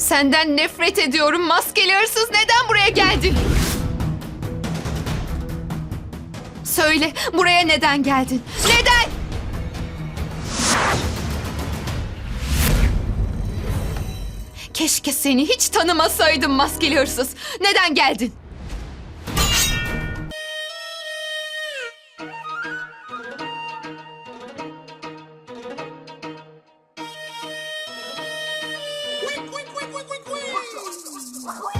Senden nefret ediyorum maskeli hırsız. Neden buraya geldin? Söyle, buraya neden geldin? Neden? Keşke seni hiç tanımasaydım maskeli hırsız. Neden geldin? Queen!